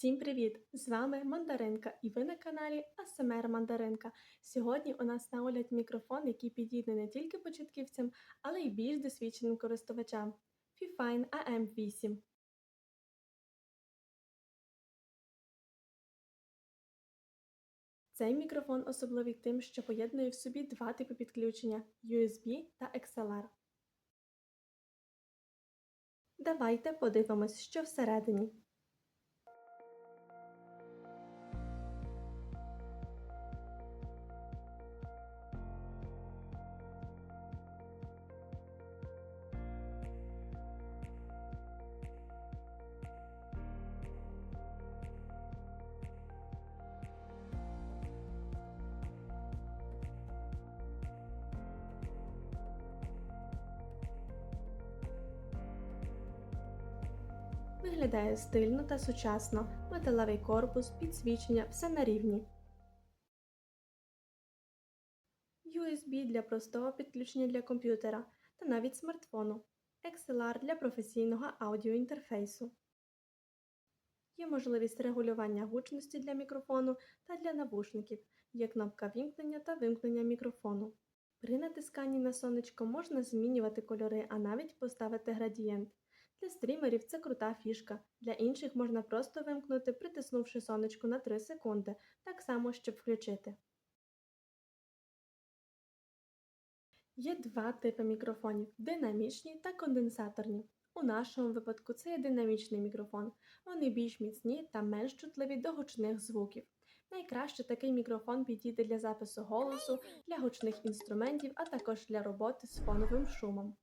Всім привіт! З вами Мандаринка, і ви на каналі АСМР Мандаринка. Сьогодні у нас на мікрофон, який підійде не тільки початківцям, але й більш досвідченим користувачам. Fifine AM8. Цей мікрофон особливий тим, що поєднує в собі два типи підключення USB та XLR. Давайте подивимось, що всередині. Виглядає стильно та сучасно, металевий корпус, підсвічення, все на рівні. USB для простого підключення для комп'ютера та навіть смартфону. XLR для професійного аудіоінтерфейсу. Є можливість регулювання гучності для мікрофону та для навушників, є кнопка вімкнення та вимкнення мікрофону. При натисканні на сонечко можна змінювати кольори, а навіть поставити градієнт. Для стрімерів це крута фішка. Для інших можна просто вимкнути, притиснувши сонечко на 3 секунди, так само, щоб включити. Є два типи мікрофонів динамічні та конденсаторні. У нашому випадку це є динамічний мікрофон. Вони більш міцні та менш чутливі до гучних звуків. Найкраще такий мікрофон підійде для запису голосу, для гучних інструментів, а також для роботи з фоновим шумом.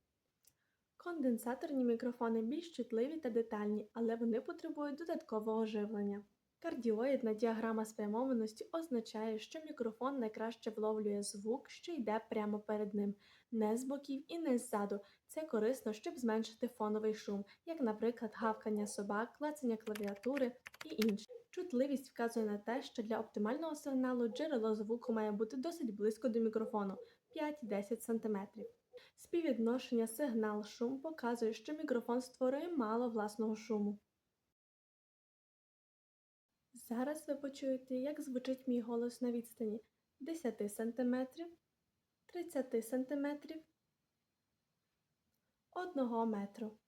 Конденсаторні мікрофони більш чутливі та детальні, але вони потребують додаткового живлення. Кардіоїдна діаграма спрямованості означає, що мікрофон найкраще вловлює звук, що йде прямо перед ним, не з боків і не ззаду. Це корисно, щоб зменшити фоновий шум, як, наприклад, гавкання собак, клацання клавіатури і інше. Чутливість вказує на те, що для оптимального сигналу джерело звуку має бути досить близько до мікрофону 5-10 см. Співвідношення сигнал-шум показує, що мікрофон створює мало власного шуму. Зараз ви почуєте, як звучить мій голос на відстані 10 см, 30 см, 1 метру.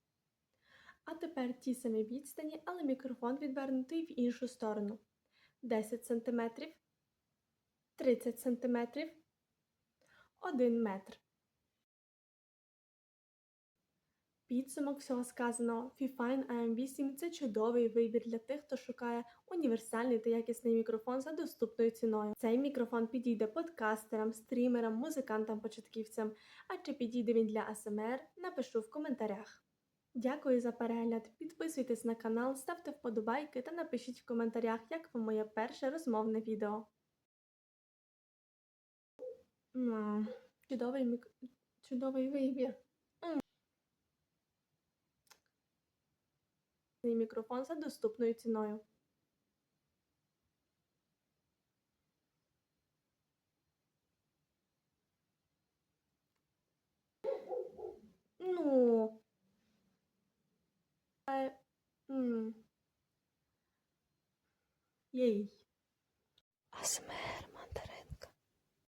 А тепер ті самі відстані, але мікрофон відвернутий в іншу сторону 10 см, 30 см, 1 метр. Підсумок всього сказаного Fifine AM8 це чудовий вибір для тих, хто шукає універсальний та якісний мікрофон за доступною ціною. Цей мікрофон підійде подкастерам, стрімерам, музикантам-початківцям. А чи підійде він для АСМР, напишу в коментарях. Дякую за перегляд. Підписуйтесь на канал, ставте вподобайки та напишіть в коментарях, як вам моє перше розмовне відео. Чудовий мік... чудовий вибір. Мікрофон за доступною ціною. Ну. Е. Єй. АСМР.